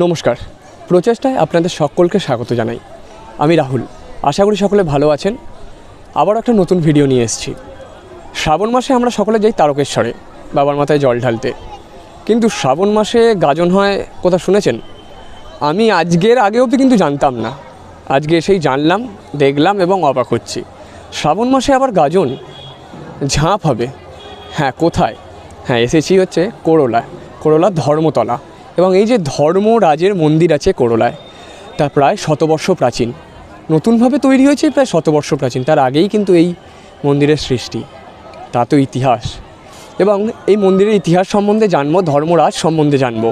নমস্কার। প্রচেষ্টায় আপনাদের সকলকে স্বাগত জানাই। আমি রাহুল। আশা করি সকলে ভালো আছেন। আবার একটা নতুন ভিডিও নিয়ে এসেছি। শ্রাবণ মাসে আমরা সকলে যাই তারকেশ্বরে, বাবার মাথায় জল ঢালতে। কিন্তু শ্রাবণ মাসে গাজন হয় কোথা শুনেছেন? আমি আজকের আগে অবধি কিন্তু জানতাম না। আজকে এসেই জানলাম, দেখলাম এবং অবাক হচ্ছি। শ্রাবণ মাসে আবার গাজন? ঝাঁপ হবে। হ্যাঁ কোথায়? হ্যাঁ এসেছি হচ্ছে করোলা করোলা ধর্মতলা। এবং এই যে ধর্মরাজের মন্দির আছে করোলায়, তা প্রায় শতবর্ষ প্রাচীন। নতুনভাবে তৈরি হয়েছে প্রায় শতবর্ষ প্রাচীন, তার আগেই কিন্তু এই মন্দিরের সৃষ্টি, তা তো ইতিহাস। এবং এই মন্দিরের ইতিহাস সম্বন্ধে জানব, ধর্মরাজ সম্বন্ধে জানব।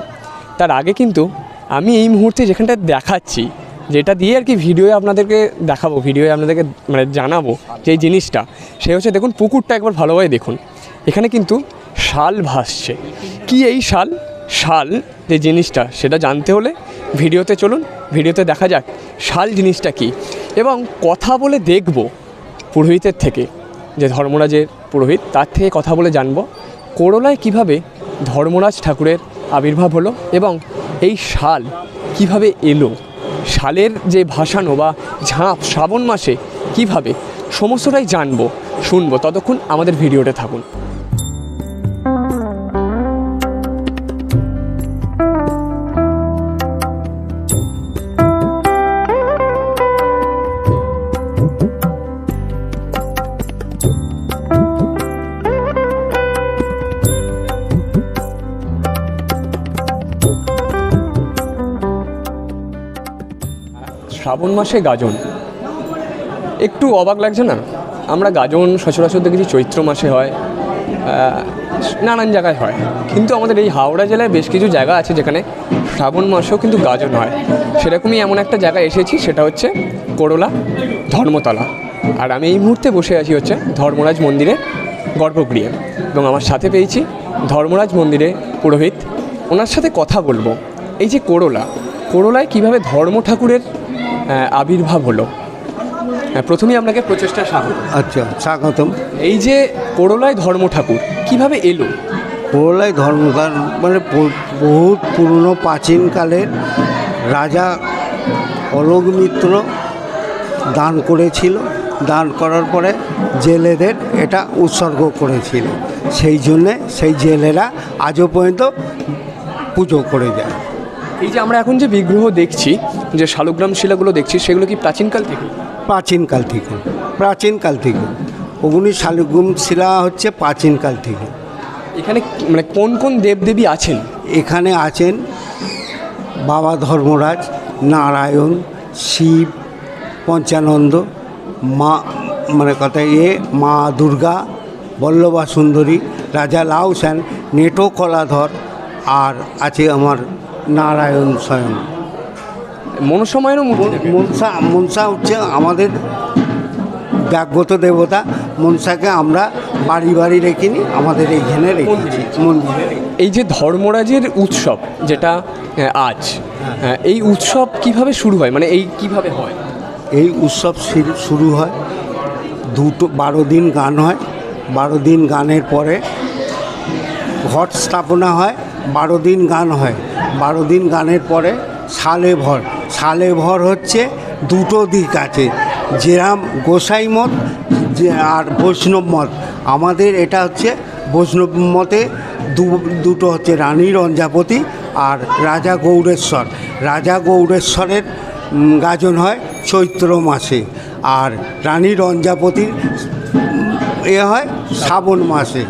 তার আগে কিন্তু আমি এই মুহূর্তে যেখানটা দেখাচ্ছি, যেটা দিয়ে আর কি ভিডিওয়ে আপনাদেরকে দেখাবো, ভিডিওয়ে আপনাদেরকে মানে জানাব যে জিনিসটা, সে হচ্ছে দেখুন পুকুরটা একবার ভালোভাবে দেখুন। এখানে কিন্তু শাল ভাসছে। কি এই শাল? শাল যে জিনিসটা, সেটা জানতে হলে ভিডিওতে চলুন, ভিডিওতে দেখা যাক শাল জিনিসটা কি। এবং কথা বলে দেখব পুরোহিতের থেকে যে ধর্মরাজের পুরোহিত, তার থেকে কথা বলে জানব করলায় কীভাবে ধর্মরাজ ঠাকুরের আবির্ভাব হলো এবং এই শাল কীভাবে এলো, শালের যে ভাসানো বা ঝাঁপ শ্রাবণ মাসে কীভাবে, সমস্তটাই জানব, শুনব। ততক্ষণ আমাদের ভিডিওতে থাকুন। শ্রাবণ মাসে গাজন। একটু অবাক লাগছে না? আমরা গাজন সচরাচর দেখেছি চৈত্র মাসে হয় নানান জায়গায় হয়। কিন্তু আমাদের এই হাওড়া জেলায় বেশ কিছু জায়গা আছে যেখানে শ্রাবণ মাসেও কিন্তু গাজন হয়। সেরকমই এমন একটা জায়গায় এসেছি, সেটা হচ্ছে করোলা ধর্মতলা। আর আমি এই মুহূর্তে বসে আছি হচ্ছে ধর্মরাজ মন্দিরে গর্ভগৃহে। এবং আমার সাথে পেয়েছি ধর্মরাজ মন্দিরে পুরোহিত। ওনার সাথে কথা বলব। এই যে করোলা, করোলায় কীভাবে ধর্ম ঠাকুরের আবির্ভাব হলো। প্রথমেই আপনাকে প্রচেষ্টা স্বাগত। আচ্ছা স্বাগতম। এই যে করোলায় ধর্ম ঠাকুর কীভাবে এলো? পুরোলাই ধর্মকার মানে বহুত পুরনো প্রাচীনকালের রাজা অলোক মিত্র দান করেছিল। দান করার পরে জেলেদের এটা উৎসর্গ করেছিল। সেই জন্যে সেই জেলেরা আজও পর্যন্ত পুজো করে যায়। এই যে আমরা এখন যে বিগ্রহ দেখছি যে শালগ্রাম শিলাগুলো দেখছি সেগুলো কি প্রাচীনকাল থেকে? প্রাচীনকাল থেকে প্রাচীনকাল থেকে। অগ্নি শালুগুম শিলা হচ্ছে প্রাচীনকাল থেকে। এখানে মানে কোন কোন দেবদেবী আছেন? এখানে আছেন বাবা ধর্মরাজ নারায়ণ শিব পঞ্চানন্দ মা মানে কথা এ মা দুর্গা বল্লভা সুন্দরী রাজা লাউ সেন নেটো কলাধর আর আছে আমার নারায়ণ স্বয়ং। মনসময়েরও মূর্তি। মনসা মনসা হচ্ছে আমাদের ব্যাগত দেবতা। মনসাকে আমরা বাড়ি বাড়ি রেখিনি আমাদের এইখানে রেখেছি মন্দিরে রেখেছি। এই যে ধর্মরাজের উৎসব যেটা আজ হ্যাঁ, এই উৎসব কীভাবে শুরু হয়? মানে এই কীভাবে হয়? এই উৎসব শুরু- শুরু হয় দুটো বারো দিন গান হয়। বারো দিন গানের পরে ঘট স্থাপনা হয়। বারো দিন গান হয়। বারো দিন গানের পরে সালে ভর। সালে ভর হচ্ছে দুটো দিক আছে। যেরাম গোসাই মত যে আর বৈষ্ণব মত আমাদের এটা হচ্ছে বৈষ্ণব মতে দু- দুটো হচ্ছে রানী রঞ্জাপতি আর রাজা গৌরেশ্বর রাজা গৌরেশ্বরের গাজন হয় চৈত্র মাসে। আর রানী রঞ্জাপতির এ হয় শ্রাবণ মাসে।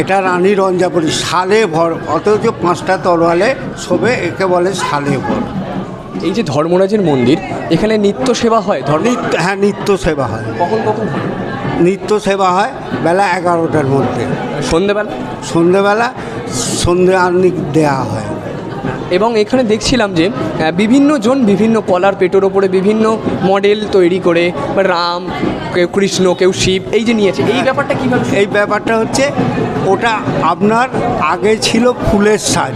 এটা রানী রঞ্জাপুরি সালে ভর অথচ পাঁচটা তরোয়ালে শোবে একে বলে সালে ভর। এই যে ধর্মরাজের মন্দির এখানে নিত্য সেবা হয় ধর্ম হ্যাঁ নিত্য সেবা হয়। কখন কখন হয়? নিত্য সেবা হয় বেলা এগারোটার মধ্যে। সন্ধেবেলা? সন্ধেবেলা সন্ধে আর্নিক দেয়া হয়। এবং এখানে দেখছিলাম যে বিভিন্ন জন বিভিন্ন কলার পেটোর ওপরে বিভিন্ন মডেল তৈরি করে রাম কেউ কৃষ্ণ কেউ শিব এই যে নিয়েছে। এই ব্যাপারটা কীভাবে এই ব্যাপারটা হচ্ছে ওটা আপনার আগে ছিল ফুলের সাজ।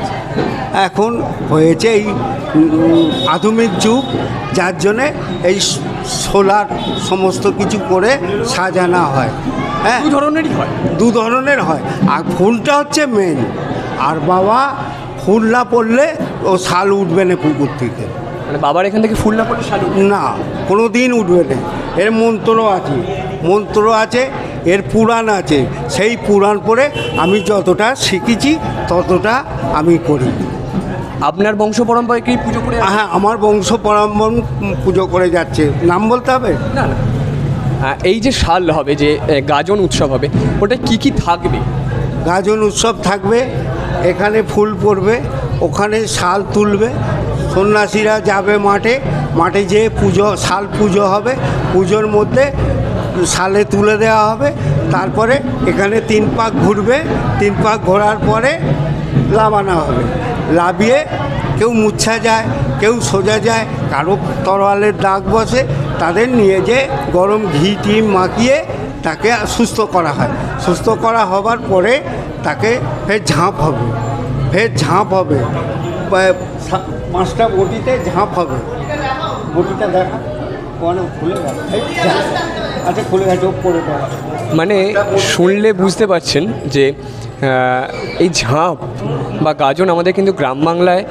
এখন হয়েছে এই আধুনিক যুগ যার জন্যে এই সোলার সমস্ত কিছু করে সাজানো হয়। হ্যাঁ? দু ধরনেরই হয়। দু ধরনের হয়। আর ফুলটা হচ্ছে মেন আর বাবা ফুল না পড়লে ও শাল উঠবে না পুকুর থেকে। মানে বাবার এখান থেকে ফুল না পড়লে শালু না কোনো দিন উঠবে না। এর মন্ত্র আছে মন্ত্র আছে এর পুরাণ আছে। সেই পুরাণ পড়ে আমি যতটা শিখেছি ততটা আমি করি। আপনার বংশ পরম্পরায় কি পুজো করে হ্যাঁ আমার বংশ পরামর্শ পুজো করে যাচ্ছে। নাম বলতে হবে? না না। এই যে শাল হবে যে গাজন উৎসব হবে ওটা কি কি থাকবে? গাজন উৎসব থাকবে এখানে ফুল পড়বে, ওখানে শাল তুলবে, সন্ন্যাসীরা যাবে মাঠে মাঠে যেয়ে পুজো, শাল পুজো হবে, পুজোর মধ্যে শালে তুলে দেওয়া হবে, তারপরে এখানে তিন পাক ঘুরবে, তিন পাক ঘোরার পরে লাভানো হবে। লাভিয়ে কেউ মুচ্ছা যায়, কেউ সোজা যায়, কারও তরোয়ালের দাগ বসে, তাদের নিয়ে যে গরম ঘি টি মাখিয়ে তাকে সুস্থ করা হয়। সুস্থ করা হবার পরে তাকে ফের ঝাঁপ হবে। ফের ঝাঁপ হবে। পাঁচটা বটিতে ঝাঁপ হবে। বটিটা দেখা মানে খুলে গেছে আচ্ছা খুলে গেছে পড়ে মানে শুনলে বুঝতে পারছেন যে এই ঝাঁপ বা গাজন আমাদের কিন্তু গ্রাম বাংলায়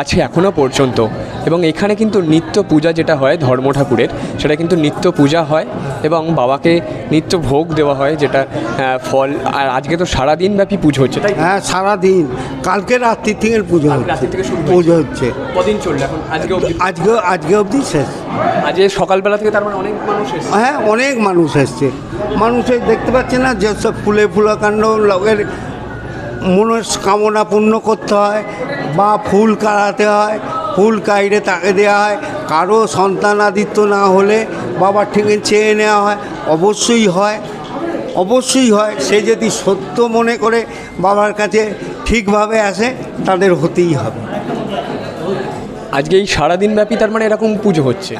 আছে এখনও পর্যন্ত। এবং এখানে কিন্তু নিত্য পূজা যেটা হয় ধর্ম ঠাকুরের সেটা কিন্তু নিত্য পূজা হয় এবং বাবাকে নিত্য ভোগ দেওয়া হয় যেটা ফল আর আজকে তো সারাদিন ব্যাপী পুজো হচ্ছে তাই হ্যাঁ সারাদিন। কালকে রাত্রি থেকে পুজো পুজো হচ্ছে। কদিন চলবে এখন? আজকে অবধি? আজকে আজকে অবধি শেষ। আজকে সকালবেলা থেকে তার মানে অনেক মানুষ হ্যাঁ অনেক মানুষ এসছে। মানুষের দেখতে পাচ্ছে না যেসব ফুলে ফুলাকাণ্ড, লোকের মনস্কামনা পূর্ণ করতে হয় বা ফুল কাড়াতে হয়, ফুল কাইড়ে তাকে দেওয়া হয়। কারও সন্তানাদিত্য না হলে বাবার থেকে চেয়ে নেওয়া হয়। অবশ্যই হয় অবশ্যই হয়। সে যদি সত্য মনে করে বাবার কাছে ঠিকভাবে আসে, তাদের হতেই হবে। আজকে এই সারাদিন ব্যাপী তার মানে এরকম পুজো হচ্ছে।